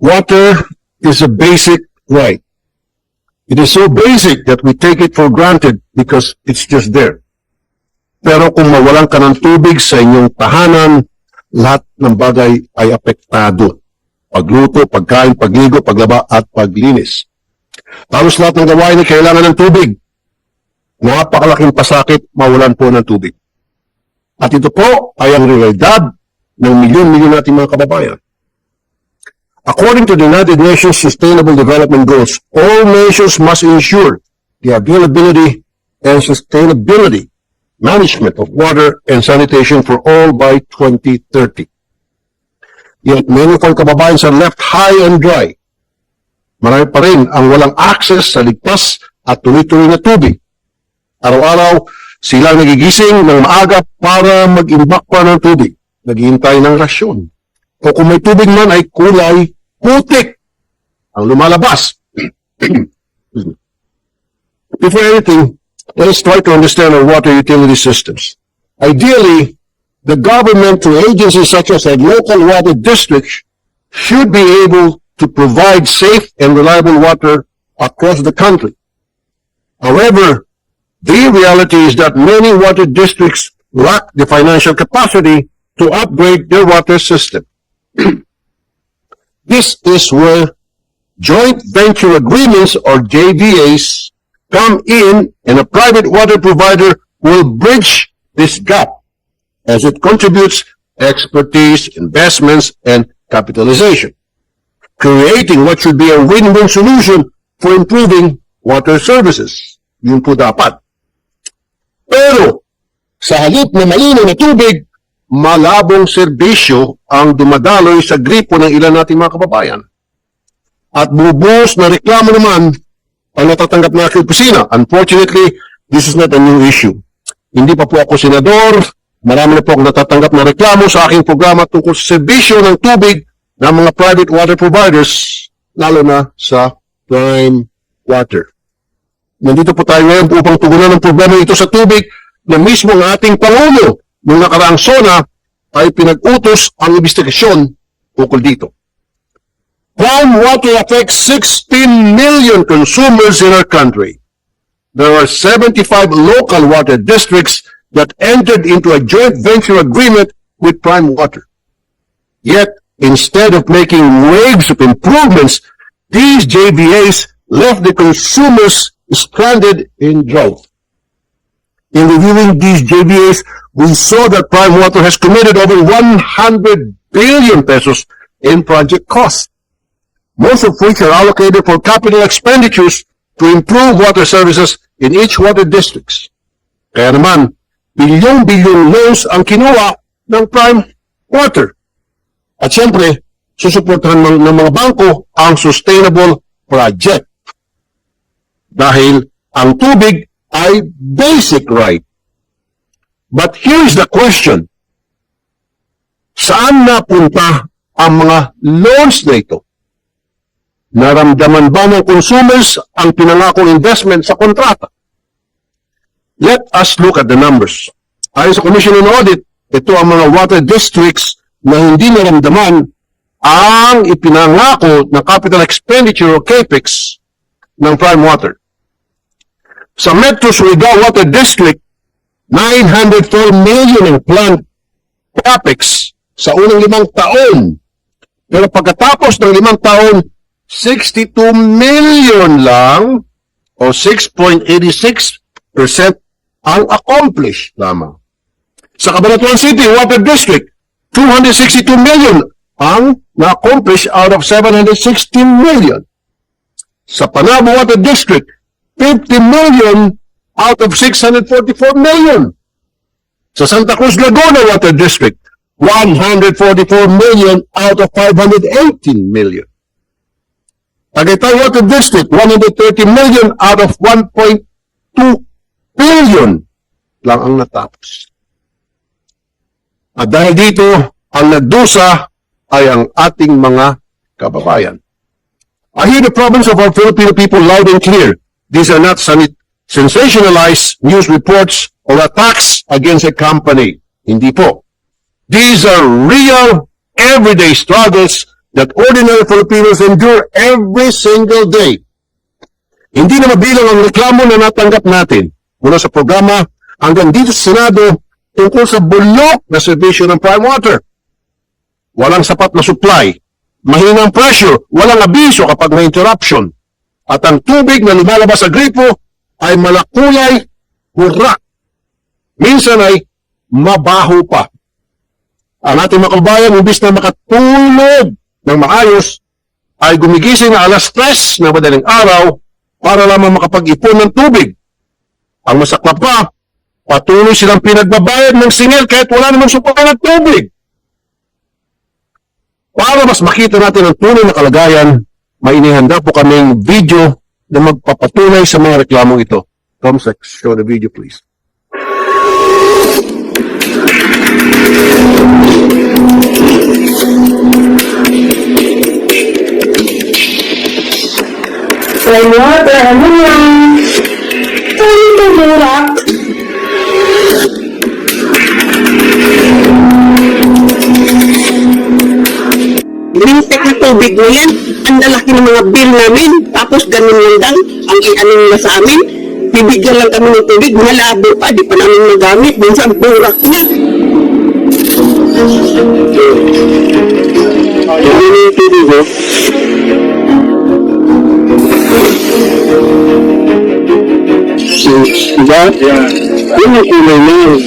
Water is a basic right. It is so basic that we take it for granted because it's just there. Pero kung mawalan ka ng tubig sa inyong tahanan, lahat ng bagay ay apektado. Pagluto, pagkain, pagligo, paglaba, at paglinis. Halos lahat ng gawain ay kailangan ng tubig. Napakalaking pasakit mawalan po ng tubig. At ito po ay ang realidad ng milyon-milyon nating mga kababayan. According to the United Nations Sustainable Development Goals, all nations must ensure the availability and sustainability management of water and sanitation for all by 2030. Yet many of our kababayans are left high and dry. Marami pa rin ang walang access sa ligtas at tuloy-tuloy na tubig. Araw-araw, sila nagigising ng maaga para mag-imbak pa ng tubig. Naghihintay ng rasyon. O kung may tubig man ay kulay putik ang lumalabas. Before anything, let us try to understand our water utility systems. Ideally, the government agencies such as a local water district should be able to provide safe and reliable water across the country. However, the reality is that many water districts lack the financial capacity to upgrade their water system. This is where joint venture agreements or JVAs come in and a private water provider will bridge this gap as it contributes expertise, investments, and capitalization, creating what should be a win-win solution for improving water services. Yun po dapat. Pero, sa halip na malinaw na tubig, malabong serbisyo ang dumadaloy sa gripo ng ilan nating mga kababayan. At bubuhos na reklamo naman ang natatanggap na aking opisina. Unfortunately, this is not a new issue. Hindi pa po ako senador, marami na po akong natatanggap na reklamo sa aking programa tungkol sa serbisyo ng tubig ng mga private water providers, lalo na sa prime water. Nandito po tayo ngayon upang tugunan ang problema ito sa tubig na mismo ang ating Pangulo noong nakaraang SONA ay pinag-utos ang investigasyon ukol dito. Prime water affects 16 million consumers in our country. There are 75 local water districts that entered into a joint venture agreement with Prime Water. Yet, instead of making waves of improvements, these JVAs left the consumers stranded in drought. In reviewing these JVAs, we saw that Prime Water has committed over 100 billion pesos in project costs, most of which are allocated for capital expenditures to improve water services in each water districts. Kaya naman, bilyong-bilyong loans ang kinuha ng Prime Water. At siyempre, susuportahan ng, ng mga bangko ang sustainable project. Dahil ang tubig ay basic right. But here's the question. Saan napunta ang mga loans na ito? Naramdaman ba ng consumers ang pinangakong investment sa kontrata? Let us look at the numbers. Ayon sa Commission on Audit, ito ang mga water districts na hindi naramdaman ang ipinangako ng capital expenditure o CAPEX ng Prime Water. Sa Metro Surigao Water District, 904 million ang planned CAPEX sa unang limang taon. Pero pagkatapos ng limang taon, 62 million lang o 6.86% ang accomplished lamang. Sa Cabanatuan City Water District, 262 million ang na-accomplish out of 716 million. Sa Panabo Water District, 50 million out of 644 million. Sa Santa Cruz Laguna Water District, 144 million out of 518 million. Tagaytay Water District, 130 million out of 1.2 billion lang ang natapos. At dahil dito, ang nagdusa ay ang ating mga kababayan. I hear the problems of our Filipino people loud and clear. These are not sensationalized news reports or attacks against a company. Hindi po. These are real, everyday struggles that ordinary Filipinos endure every single day. Hindi na mabilang ang reklamo na natanggap natin mula sa programa hanggang dito sa Senado tungkol sa bulok na serbisyo ng prime water. Walang sapat na supply, mahinang pressure, walang abiso kapag may interruption. At ang tubig na lumalabas sa gripo ay malakulay, hurak. Minsan ay mabaho pa. Ang ating mga kababayan, imbis na makatulog ng maayos, ay gumigising na alas 3 na madaling araw para lamang makapag-ipon ng tubig. Ang masakla pa, patuloy silang pinagbabayad ng singil kahit wala namang suporta ng tubig. Para mas makita natin ang tunay na kalagayan, may inihanda po kaming video na magpapatunay sa mga reklamong ito. Comsec, show the video please. Plain water, ano lang? Ano ito, Burak? Lintek na tubig mo yan. Ang lalaki ng mga bill namin. Tapos ganun lang lang ang nila sa amin. Bibigyan lang kami ng tubig. Malabo pa. Di pa namin magamit. Minsan burak niya. Yan yung tubig mo. Diba? Yun yung kulay na yun.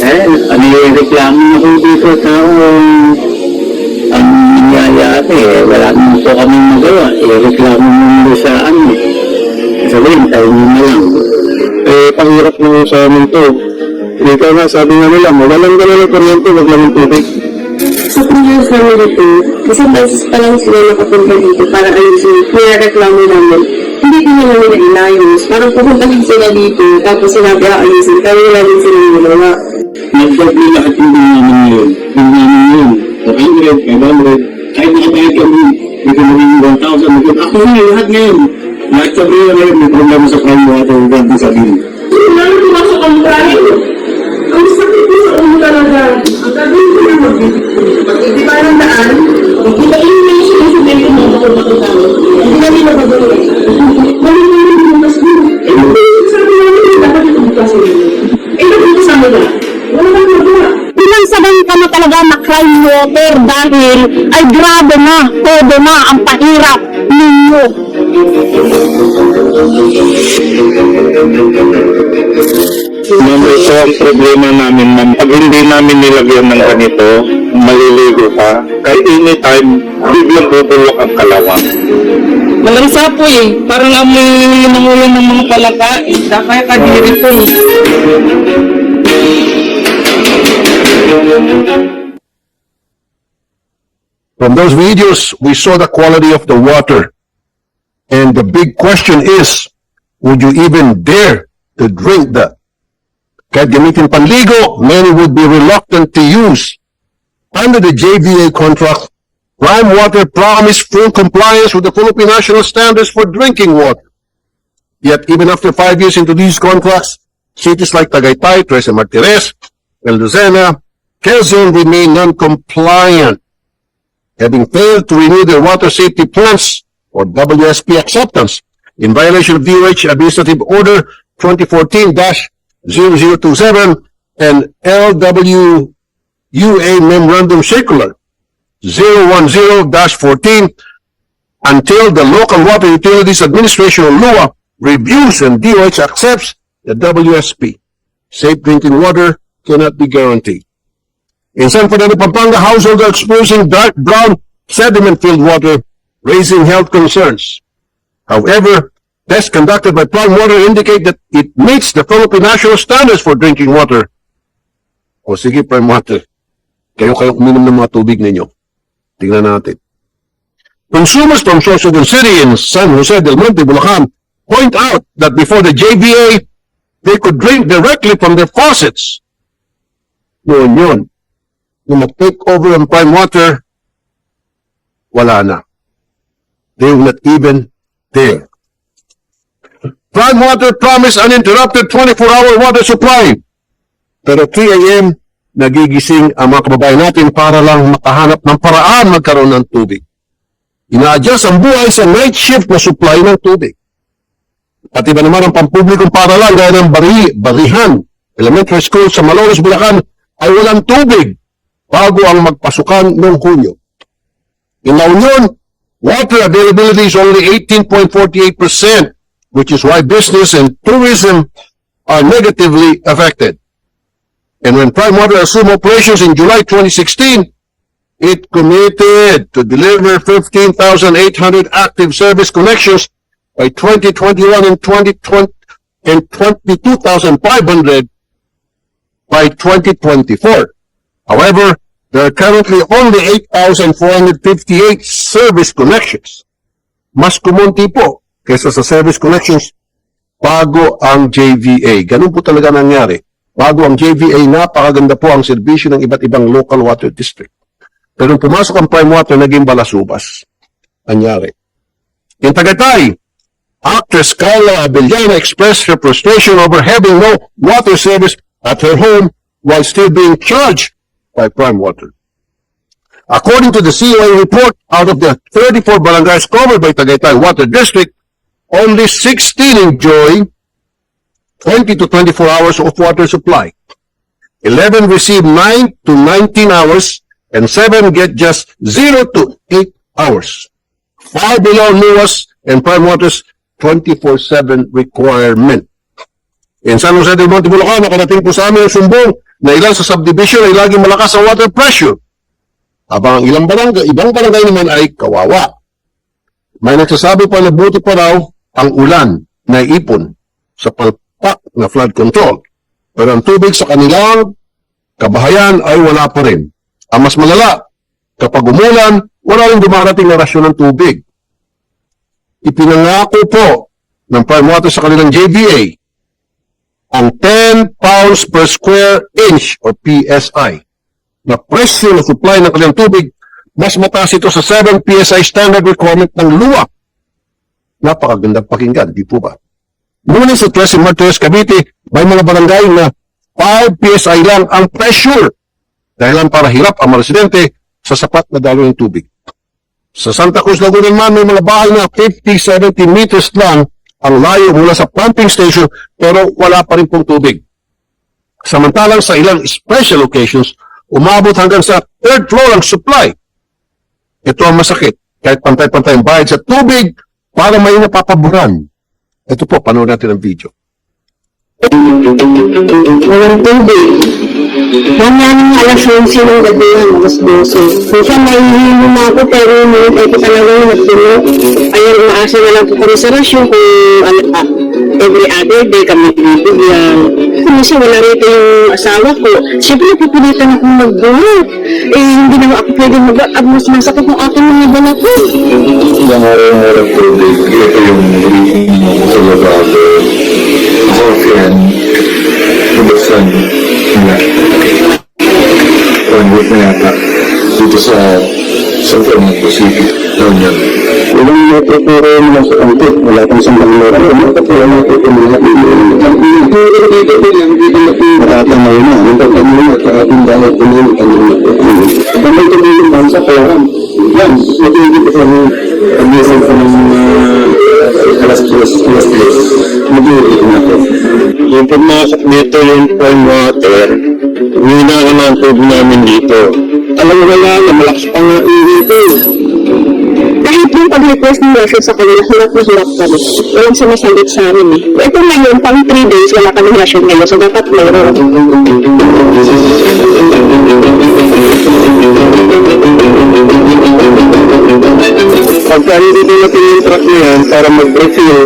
Eh, ano yung reklamo na po dito sa ang nangyayari eh, wala naman po kami magawa. Eh, reklamo mo nila sa ano. Sabihin, tayo nyo na lang. Eh, panghirap naman sa amin to. Ika nga, sabi nga nila, mawalan ka na ng kuryente, wag lang ng tubig. Sa previous namin dito, kasi beses pa lang sila nakapunta dito para ayusin yung reklamo namin. Hindi ko nila nila inayos. Parang pupunta lang sila dito, tapos sinabi aayusin, pero wala din sila ginawa. Nag-double lahat yung din namin ngayon. Yung namin ngayon, 400, 500, kahit nakabayad kami, hindi ko maging 1,000, maging ako ngayon, lahat ngayon. Lahat sa ngayon ngayon, may problema sa prime water, huwag din sabihin. Wala na pumasok ang tayo. Ang sakit ko sa ulo talaga. Ang gagawin ko na mag Pag hindi pa ng daan, water dahil ay grabe na, todo na ang pahirap ninyo. Ma'am, ito ang problema namin, ma'am. Pag hindi namin nilagyan ng ganito, maliligo ka. Kahit anytime, biglang bubulok ang kalawang. Malansa po eh. Parang amoy ng ulo ng mga palaka. Eh. Kaya kadiri po eh. From those videos, we saw the quality of the water. And the big question is, would you even dare to drink that? Kahit gamitin panligo, many would be reluctant to use. Under the JVA contract, Prime Water promised full compliance with the Philippine National Standards for Drinking Water. Yet even after five years into these contracts, cities like Tagaytay, Tres Martires, and Lucena, Quezon remain non-compliant having failed to renew their water safety plans or WSP acceptance in violation of DOH Administrative Order 2014-0027 and LWUA Memorandum Circular 010-14 until the Local Water Utilities Administration or LUA reviews and DOH accepts the WSP. Safe drinking water cannot be guaranteed. In San Fernando, Pampanga, households are experiencing dark brown sediment-filled water, raising health concerns. However, tests conducted by Prime Water indicate that it meets the Philippine national standards for drinking water. O sige, Prime Water. Kayo-kayo uminom ng mga tubig ninyo. Tingnan natin. Consumers from Sorsogon City in San Jose del Monte, Bulacan, point out that before the JVA, they could drink directly from their faucets. Yun yun. Nung mag-take over ang prime water, wala na. They will not even dare. Prime water promised uninterrupted 24-hour water supply. Pero 3 a.m., nagigising ang mga kababayan natin para lang makahanap ng paraan magkaroon ng tubig. Ina-adjust ang buhay sa night shift na supply ng tubig. At iba naman ang pampublikong paralan gaya ng bari, Barihan Elementary School sa Malolos, Bulacan ay walang tubig bago ang magpasukan noong Hunyo. In La Union, water availability is only 18.48%, which is why business and tourism are negatively affected. And when Prime Water assumed operations in July 2016, it committed to deliver 15,800 active service connections by 2021 and 2020 and 22,500 by 2024. However, there are currently only 8,458 service connections. Mas kumunti po kaysa sa service connections bago ang JVA. Ganun po talaga nangyari. Bago ang JVA, napakaganda po ang serbisyo ng iba't ibang local water district. Pero nung pumasok ang prime water, naging balasubas. Nangyari. In Tagaytay, actress Carla Abellana expressed her frustration over having no water service at her home while still being charged by Prime Water. According to the COA report, out of the 34 barangays covered by Tagaytay Water District, only 16 enjoy 20 to 24 hours of water supply. 11 receive 9 to 19 hours, and 7 get just 0 to 8 hours. Far below NUAS and Prime Water's 24-7 requirement. In San Jose del Monte, Bulacan, nakarating po sa amin ang sumbong na ilan sa subdivision ay laging malakas ang water pressure. Habang ang ilang barangay, ibang barangay naman ay kawawa. May nagsasabi pa na buti pa raw ang ulan na ipon sa palpak na flood control. Pero ang tubig sa kanilang kabahayan ay wala pa rin. Ang mas malala, kapag umulan, wala rin dumarating na rasyon ng tubig. Ipinangako po ng Prime Water sa kanilang JVA ang 10 pounds per square inch or PSI na presyo ng supply ng kanilang tubig, mas mataas ito sa 7 PSI standard requirement ng luwa. Napakagandang pakinggan, di po ba? Ngunit sa Tres Martires, Cavite, may mga barangay na 5 PSI lang ang pressure dahilan para hirap ang residente sa sapat na dalo ng tubig. Sa Santa Cruz, Laguna naman, may mga bahay na 50-70 meters lang ang layo mula sa pumping station pero wala pa rin pong tubig. Samantalang sa ilang special occasions, umabot hanggang sa third floor ang supply. Ito ang masakit. Kahit pantay-pantay ang bayad sa tubig para may napapaboran. Ito po, panood natin ang video. Walang tubig. Mamaya ng alas 11 ng gabi yan, alas 12. Minsan nahihilo na ako pero minute ay ko talaga yung nagpuno. Ayun, umaasa na lang po kami sa rasyon kung ano pa. Every other day kami bibigyan. Minsan wala rito yung asawa ko. Siyempre pipilitan akong magbuhat. Eh, hindi naman ako pwede. At mas masakit ng aking mga balat ko. Ilang araw-araw tubig, ito yung sa lababo. Ako, yan, nabuksan nila. Pangit na. Dito sa San Fernando City, doon yan. Walang natuturo nila sa kanto. Wala kang isang balera. Wala ka yung natuturo nila. Natuturo dito din yan. Dito na po. Marata na. Ang pagkamulo at ating dahil pumuli ang natuturo. Kung may tumulong man sa pera, yan. Matulog ko kami. Pag-isang ko ng uh, alas 2, alas 3. Matulog ko na po. Yung pumasok dito yung prime water, ka na ang tubig namin dito. Alam mo wala na, malakas pa nga dito. Kahit yung pag-request ng nurses sa kanila, hirap na hirap kami. Walang sumasagot sa amin eh. Ito ngayon, pang 3 days, wala kami rasyon ngayon. So, dapat mayroon. Pagka hindi dumating yung truck na yan para mag-refill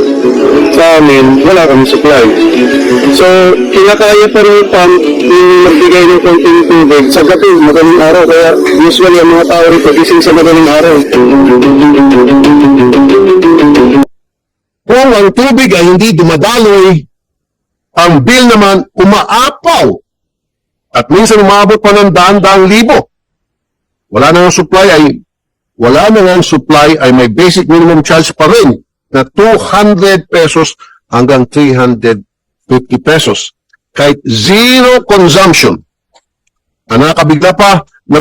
sa amin, wala kami supply. So, kinakaya pa rin yung pump yung magbigay ng konting tubig sa gabi, madaling araw. Kaya usually ang mga tao rito gising sa madaling araw. Kung ang tubig ay hindi dumadaloy, ang bill naman umaapaw. At minsan umabot pa ng daan-daang libo. Wala na ng supply ay wala na ng supply ay may basic minimum charge pa rin na 200 pesos hanggang 350 pesos. Kahit zero consumption. ang nakakabigla pa,